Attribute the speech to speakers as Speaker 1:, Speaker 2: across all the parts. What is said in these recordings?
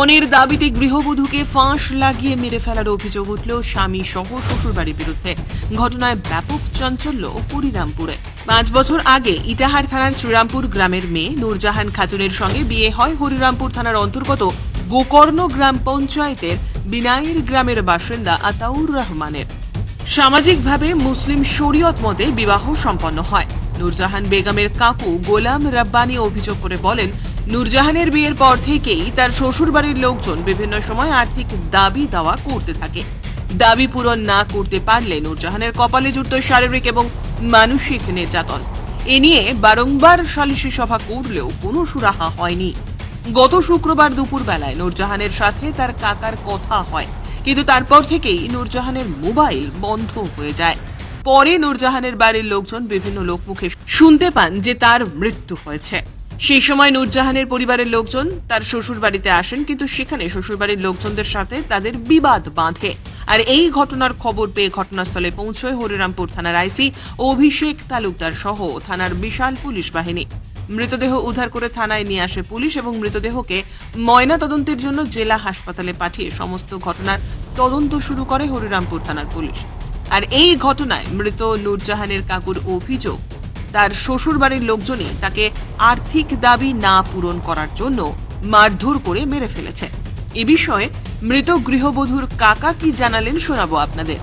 Speaker 1: পণের দাবিতে গৃহবধূকে ফাঁস লাগিয়ে মেরে ফেলার অভিযোগ উঠল স্বামী সহ শ্বশুরবাড়ির বিরুদ্ধে। ঘটনায় ব্যাপক চাঞ্চল্য হরিরামপুরে পাঁচ বছর আগে ইটাহার থানার শ্রীরামপুর গ্রামের মেয়ে নূরজাহান খাতুনের সঙ্গে বিয়ে হয় হরিরামপুর থানার অন্তর্গত গোকর্ণ গ্রাম পঞ্চায়েতের বিনাইর গ্রামের বাসিন্দা আতাউর রহমানের। সামাজিকভাবে মুসলিম শরীয়ত মতে বিবাহ সম্পন্ন হয়। নূরজাহান বেগমের কাকু গোলাম রাব্বানি অভিযোগ করে বলেন নূরজাহানের বিয়ের পর থেকেই তার শ্বশুরবাড়ির লোকজন বিভিন্ন সময় আর্থিক দাবি দাওয়া করতে থাকে। দাবি পূরণ না করতে পারলে নূরজাহানের কপালে জুটত শারীরিক এবং মানসিক নির্যাতন। এ নিয়ে বারংবার সালিশি সভা করলেও কোনো সুরাহা হয়নি। গত শুক্রবার দুপুর বেলায় নূরজাহানের সাথে তার কাকার কথা হয়, কিন্তু তারপর থেকেই নূরজাহানের মোবাইল বন্ধ হয়ে যায়। পরে নূরজাহানের বাড়ির লোকজন বিভিন্ন লোকমুখে শুনতে পান যে তার মৃত্যু হয়েছে। সেই সময় নূরজাহানের পরিবারের লোকজন তার শ্বশুর বাড়িতে আসেন, কিন্তু সেখানে শ্বশুরবাড়ির লোকজনদের সাথে তাদের বিবাদ বাঁধে। আর এই ঘটনার খবর পেয়ে ঘটনাস্থলে পৌঁছয় হরিরামপুর থানার আইসি অভিষেক তালুকদার সহ থানার বিশাল পুলিশ বাহিনী। মৃতদেহ উদ্ধার করে থানায় নিয়ে আসে পুলিশ এবং মৃতদেহকে ময়না তদন্তের জন্য জেলা হাসপাতালে পাঠিয়ে সমস্ত ঘটনার তদন্ত শুরু করে হরিরামপুর থানার পুলিশ। আর এই ঘটনায় মৃত নূরজাহানের কাকুর অভিযোগ তার শ্বশুরবাড়ির লোকজনই তাকে আর্থিক দাবি না পূরণ করার জন্য মারধর করে মেরে ফেলেছে। এ বিষয়ে মৃত গৃহবধূর কাকা কি জানালেন শোনাবো আপনাদের।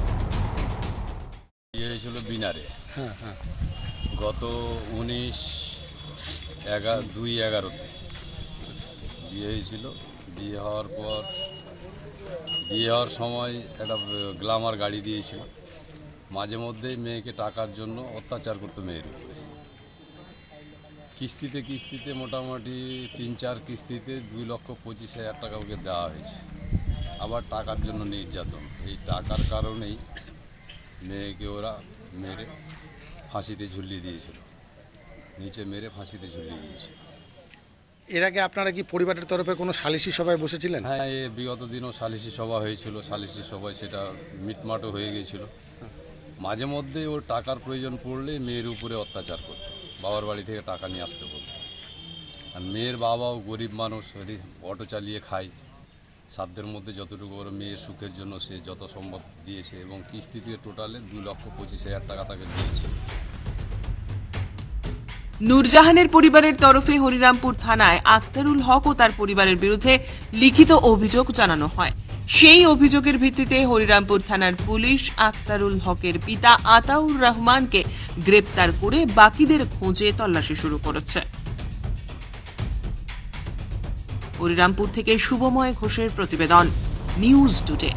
Speaker 2: বিয়ে হয়েছিল বিনারে।
Speaker 3: হ্যাঁ হ্যাঁ।
Speaker 2: গত উনিশ এগারো দুই এগারোতে বিয়ে হয়েছিল। বিয়ে হওয়ার পর বিয়ে হওয়ার সময় একটা গ্লামার গাড়ি দিয়েছিল। মাঝে মধ্যেই মেয়েকে টাকার জন্য অত্যাচার করতো মেয়ের উপরে। কিস্তিতে কিস্তিতে মোটামুটি তিন চার কিস্তিতে দুই লক্ষ পঁচিশ হাজার টাকা ওকে দেওয়া হয়েছে। আবার টাকার জন্য নির্যাতন। এই টাকার কারণেই মেয়েকে ওরা মেরে ফাঁসিতে ঝুলিয়ে দিয়েছিল। নিচে মেরে ফাঁসিতে ঝুলিয়ে দিয়েছিল।
Speaker 3: এর আগে আপনারা কি পরিবারের তরফে কোনো সালিশি সভায় বসেছিলেন?
Speaker 2: হ্যাঁ এ বিগত দিনও সালিসি সভা হয়েছিল। সালিসি সভায় সেটা মিটমাটও হয়ে গিয়েছিল মাঝে মধ্যে ওর টাকার প্রয়োজন পড়লে মেয়ের উপরে অত্যাচার করতো। বাবার বাড়ি থেকে টাকা নিয়ে আসতে বলতো। আর মেয়ের বাবাও গরিব মানুষ অটো চালিয়ে খায়। সাধ্যের মধ্যে যতটুকু ওর মেয়ের সুখের জন্য সে যত সম্ভব দিয়েছে এবং কিস্তিতে টোটালে দু লক্ষ পঁচিশ হাজার টাকা তাকে দিয়েছে।
Speaker 1: নূরজাহানের পরিবারের তরফে হরিরামপুর থানায় আক্তারুল হক ও তার পরিবারের বিরুদ্ধে লিখিত অভিযোগ জানানো হয়। সেই অভিযোগের ভিত্তিতে হরিরামপুর থানার পুলিশ আক্তারুল হকের পিতা আতাউর রহমানকে গ্রেপ্তার করে বাকিদের খোঁজে তল্লাশি শুরু করেছে। হরিরামপুর থেকে শুভময় ঘোষের প্রতিবেদন নিউজ টুডে।